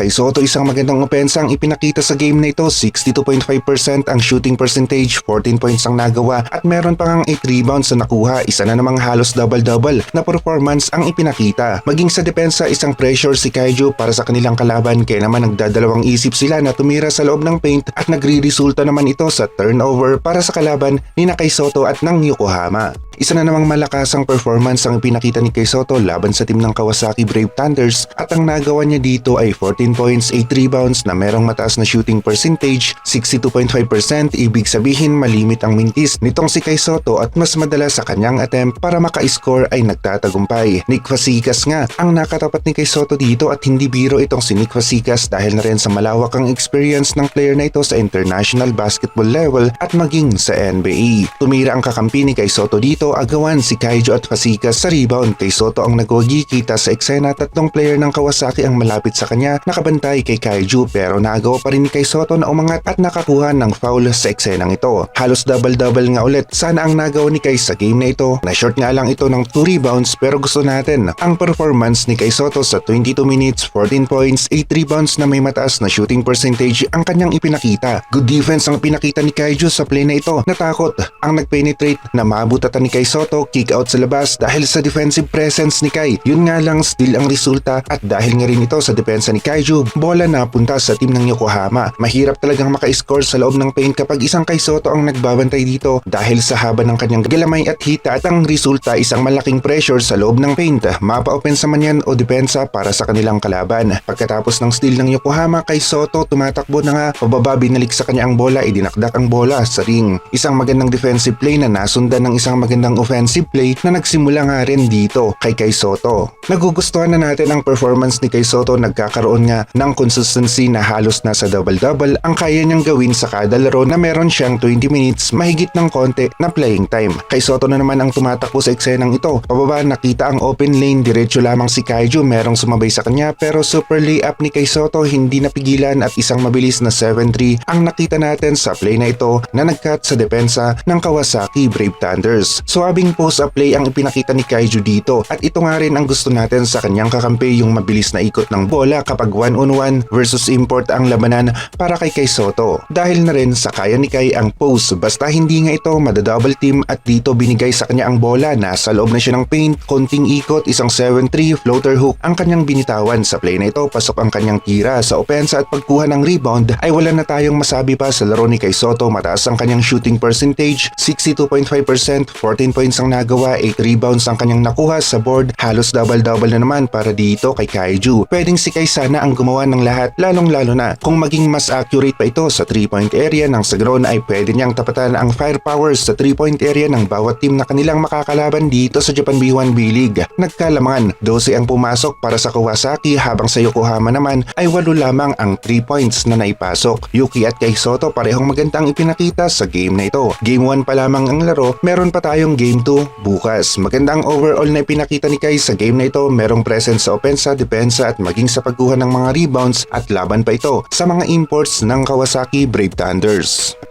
Kay Soto isang magandang opensa ang ipinakita sa game na ito, 62.5% ang shooting percentage, 14 points ang nagawa at meron pa ngang 8 rebounds na nakuha, isa na namang halos double-double na performance ang ipinakita. Maging sa depensa isang pressure si Kaiju para sa kanilang kalaban kaya naman nagdadalawang isip sila na tumira sa loob ng paint at nagre-resulta naman ito sa turnover para sa kalaban ni Nakay Soto at ng Yokohama. Isa na namang malakasang performance ang pinakita ni Kay Soto laban sa team ng Kawasaki Brave Thunders at ang nagawa niya dito ay 14 points, 8 rebounds na merong mataas na shooting percentage, 62.5% ibig sabihin malimit ang mintis nitong si Kay Soto at mas madalas sa kanyang attempt para maka-score ay nagtatagumpay. Nick Fasikas nga ang nakatapat ni Kay Soto dito at hindi biro itong si Nick Fasikas dahil na rin sa malawak ang experience ng player na ito sa international basketball level at maging sa NBA. Tumira ang kakampi ni Kay Soto dito agawan si Kaijo at Fasikas sa rebound kay Soto ang nagwagi sa eksena tatlong player ng Kawasaki ang malapit sa kanya nakabantay kay Kaiju pero nagawa pa rin Kay Soto na umangat at nakakuha ng foul sa eksenang ito. Halos double-double nga ulit sana ang nagawa ni Kay sa game na ito na short nga lang ito ng 2 rebounds pero gusto natin ang performance ni Kay Soto sa 22 minutes, 14 points, 8 rebounds na may mataas na shooting percentage ang kanyang ipinakita. Good defense ang pinakita ni Kaiju sa play na ito. Natakot ang nagpenetrate na maabutatan ni Kay Soto kick out sa labas dahil sa defensive presence ni Kai. Yun nga lang still ang resulta at dahil nga rin ito sa depensa ni Kaiju, bola na punta sa team ng Yokohama. Mahirap talagang maka-score sa loob ng paint kapag isang Kay Soto ang nagbabantay dito dahil sa haba ng kanyang galamay at hita at ang resulta isang malaking pressure sa loob ng paint. Mapa-opensa man yan o depensa para sa kanilang kalaban. Pagkatapos ng steal ng Yokohama, Kay Soto tumatakbo na nga pababa binalik sa kanya ang bola, idinakdak ang bola sa ring. Isang magandang defensive play na nasundan ng isang magandang offensive play na nagsimula nga rin dito kay Kay Soto. Nagugustuhan na natin ang performance ni Kay Soto nagkakaroon nga ng consistency na halos nasa double-double ang kaya niyang gawin sa kada laro na meron siyang 20 minutes mahigit ng konti na playing time. Kay Soto na naman ang tumatakbo sa eksenang ito. Pababa nakita ang open lane, diretso lamang si Kaiju merong sumabay sa kanya pero super layup ni Kay Soto hindi napigilan at isang mabilis na 7-3 ang nakita natin sa play na ito na nagcut sa depensa ng Kawasaki Brave Thunders. Suabing post-up play ang ipinakita ni Kaiju dito. At ito nga rin ang gusto natin sa kanyang kakampi yung mabilis na ikot ng bola kapag one-on-one versus import ang labanan para kay Kay Soto. Dahil na rin sa kaya ni Kay ang post basta hindi nga ito madadouble team at dito binigay sa kanya ang bola. Nasa loob na siya ng paint, konting ikot, isang 7-3 floater hook ang kanyang binitawan. Sa play na ito pasok ang kanyang tira. Sa opensa at pagkuha ng rebound ay wala na tayong masabi pa sa laro ni Kay Soto. Mataas ang kanyang shooting percentage 62.5% 14 points ang nagawa 8 rebounds ang kanyang nakuha sa board. Halos double-double na naman para dito kay Kaiju. Pwedeng si Kay sana ang gumawa ng lahat lalong lalo na kung maging mas accurate pa ito sa 3 point area ng Sagron ay pwede niyang tapatan ang firepowers sa 3 point area ng bawat team na kanilang makakalaban dito sa Japan B1 B-League nagkalamangan 12 ang pumasok para sa Kawasaki habang sa Yokohama naman ay walo lamang ang 3 points na naipasok. Yuki at Kay Soto parehong magandang ipinakita sa game na ito. Game 1 pa lamang ang laro meron pa tayong game 2 bukas. Magandang overall na ipinakita ni Kay sa game na ito. Merong presence sa opensa, depensa at maging sa pagkuha ng mga rebounds at laban pa ito sa mga imports ng Kawasaki Brave Thunders